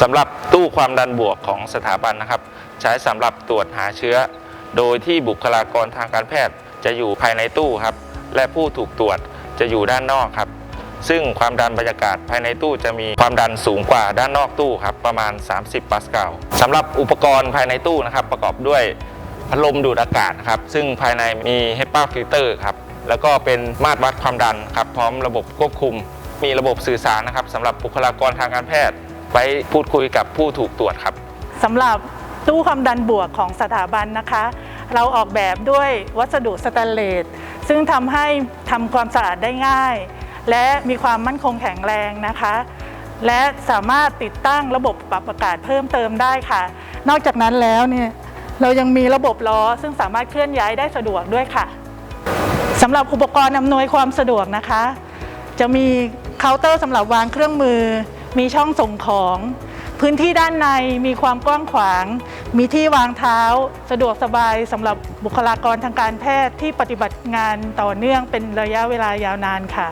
สำหรับตู้ความดันบวกของสถาบันนะครับ ใช้สำหรับตรวจหาเชื้อ โดยที่บุคลากรทางการแพทย์จะอยู่ภายในตู้ครับ และผู้ถูกตรวจจะอยู่ด้านนอกครับ ซึ่งความดันบรรยากาศภายในตู้จะมีความดันสูงกว่าด้านนอกตู้ครับประมาณ 30 ปาสกาลสำหรับอุปกรณ์ภายในตู้นะครับ ประกอบด้วยพัดลมดูดอากาศครับซึ่งภายในมีเฮป a ฟิลเตอร์ครับแล้วก็เป็นมาตรวัดความดันครับพร้อมระบบควบคุม มีระบบสื่อสารนะครับสำหรับบุคลากรทางการแพทย์ ไว้พูดคุยกับผู้ถูกตรวจครับสำหรับตู้ความดันบวกของสถาบันนะคะ เราออกแบบด้วยวัสดุสแตนเลสซึ่งทำให้ทำความสะอาดได้ง่าย และมีความมั่นคงแข็งแรงนะคะ และสามารถติดตั้งระบบปรับอากาศเพิ่มเติมได้ค่ะ นอกจากนั้นแล้วเนี่ยเรายังมีระบบล้อซึ่งสามารถเคลื่อนย้ายได้สะดวกด้วยค่ะสำหรับอุปกรณ์อำนวยความสะดวกนะคะ จะมีเคาน์เตอร์สำหรับวางเครื่องมือ มีช่องส่งของ พื้นที่ด้านในมีความกว้างขวาง มีที่วางเท้า สะดวกสบายสำหรับบุคลากรทางการแพทย์ที่ปฏิบัติงานต่อเนื่องเป็นระยะเวลายาวนานค่ะ